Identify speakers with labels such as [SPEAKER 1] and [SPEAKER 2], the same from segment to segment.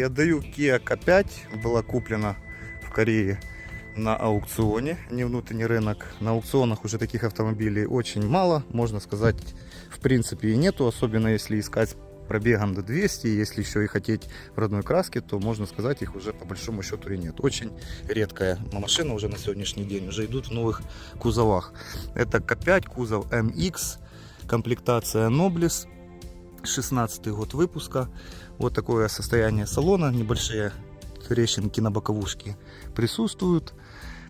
[SPEAKER 1] Я даю Kia K5, была куплена в Корее на аукционе, не внутренний рынок. На аукционах уже таких автомобилей очень мало, можно сказать, в принципе и нету, особенно если искать пробегом до 200, если еще и хотеть в родной краске, то можно сказать, их уже по большому счету и нет. Очень редкая машина уже на сегодняшний день, уже идут в новых кузовах. Это К5, кузов MX, комплектация Nobles, 16 год выпуска. Вот такое состояние салона, небольшие трещинки на боковушке присутствуют.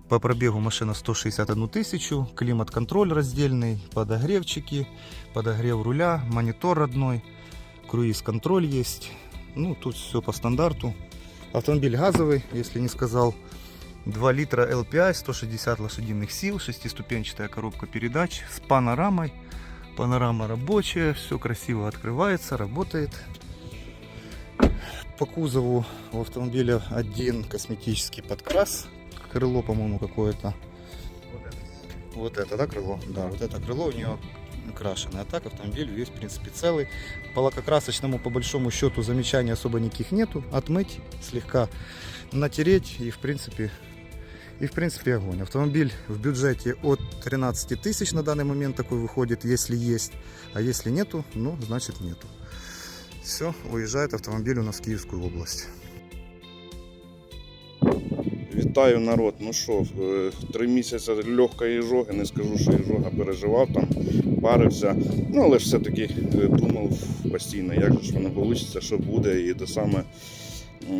[SPEAKER 1] По пробегу машина 161 тысячу, климат-контроль раздельный, подогревчики, подогрев руля, монитор родной, круиз-контроль есть. Ну, тут все по стандарту. Автомобиль газовый, если не сказал. 2 литра LPI, 160 лошадиных сил, шестиступенчатая коробка передач с панорамой. Панорама рабочая, все красиво открывается, работает. По кузову у автомобиля один косметический подкрас. Крыло, по-моему, какое-то. Вот это, да, крыло? Да, вот это крыло у нее крашеное. А так автомобиль весь, в принципе, целый. По лакокрасочному, по большому счету, замечаний особо никаких нету. Отмыть, слегка натереть и, в принципе, и, в принципе, огонь. Автомобиль в бюджете от 13 тысяч на данный момент такой выходит, если есть. А если нету, ну, значит нету. Все, уезжает автомобиль у нас в Киевскую область.
[SPEAKER 2] Вітаю народ. Ну що, е, три місяці легкої іжоги, не скажу, що іжога переживав там, парився. Ну, але ж все-таки е, думав постійно, як же ж воно вийде, що буде. І те саме м,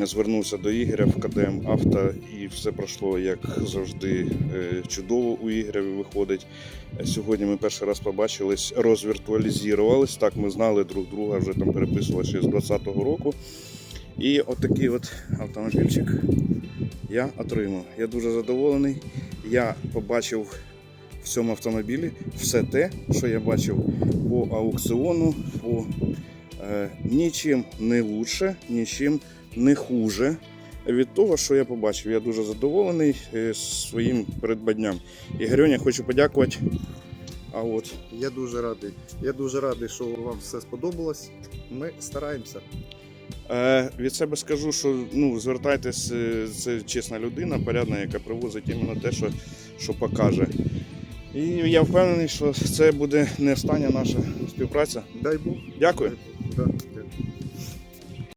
[SPEAKER 2] звернувся до Ігоря в КДМ Авто, і все пройшло, як завжди, е, чудово у Ігоря виходить. Сьогодні ми перший раз побачились, розвіртуалізувались. Так, ми знали друг друга, вже там переписували ще з 2020 року. І отакий от автомобільчик я отримав. Я дуже задоволений. Я побачив в цьому автомобілі все те, що я бачив по аукціону, по нічим не лучше, нічим не хуже. Від того, що я побачив, я дуже задоволений е, своїм придбанням. Ігорьоня, хочу подякувати. А от
[SPEAKER 1] Я дуже радий. Я дуже радий, що вам все сподобалось. Ми стараємося.
[SPEAKER 2] Е, від себе скажу, що ну, звертайтесь, е, це чесна людина, порядна, яка привозить іменно те, що, що покаже. І я впевнений, що це буде не остання наша співпраця.
[SPEAKER 1] Дай Бог.
[SPEAKER 2] Дякую.
[SPEAKER 1] Sure.